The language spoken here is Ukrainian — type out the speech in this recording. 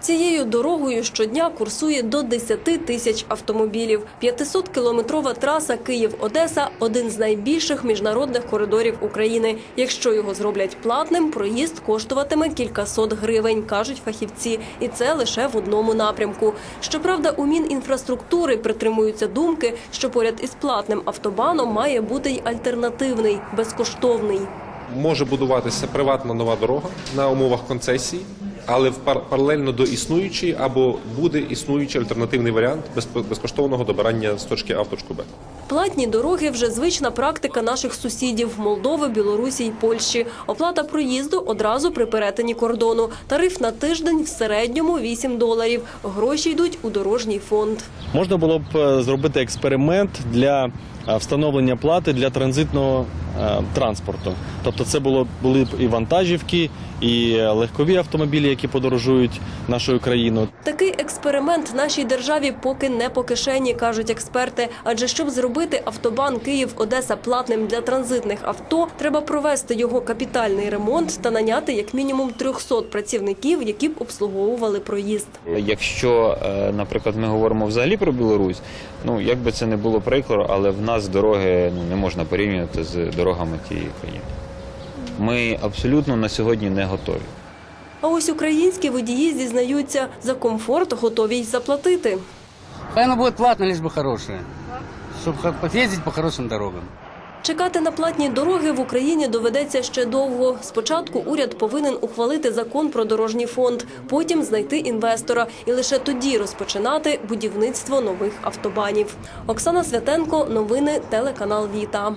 Цією дорогою щодня курсує до 10 тисяч автомобілів. 500-кілометрова траса Київ-Одеса – один з найбільших міжнародних коридорів України. Якщо його зроблять платним, проїзд коштуватиме кількасот гривень, кажуть фахівці. І це лише в одному напрямку. Щоправда, у Мінінфраструктури притримуються думки, що поряд із платним автобаном має бути й альтернативний, безкоштовний. Може будуватися приватна нова дорога на умовах концесії, але паралельно до існуючої або буде існуючий альтернативний варіант без- безкоштовного добирання з точки А в точку Б. Платні дороги вже звична практика наших сусідів Молдови, Білорусі й Польщі. Оплата проїзду одразу при перетині кордону. Тариф на тиждень в середньому 8 доларів. Гроші йдуть у дорожній фонд. Можна було б е, зробити експеримент для е, встановлення плати для транзитного транспорту. Тобто, це було були б і вантажівки, і е, легкові автомобілі, які подорожують нашою країною. Такий експеримент нашій державі поки не по кишені, кажуть експерти. Адже щоб зробити автобан Київ-Одеса платним для транзитних авто, треба провести його капітальний ремонт та наняти як мінімум 300 працівників, які б обслуговували проїзд. Якщо, е, наприклад, ми говоримо взагалі про Білорусь, ну як би це не було прикро, але в нас дороги ну, не можна порівнювати з дорогами тієї країни. Ми абсолютно на сьогодні не готові. А ось українські водії зізнаються, за комфорт готові й заплатити. Хай оно будет платно, лишь бы хорошее. Чтобы ездить по хорошим дорогам. Чекати на платні дороги в Україні доведеться ще довго. Спочатку уряд повинен ухвалити закон про дорожній фонд, потім знайти інвестора і лише тоді розпочинати будівництво нових автобанів. Оксана Святенко, новини телеканал Віта.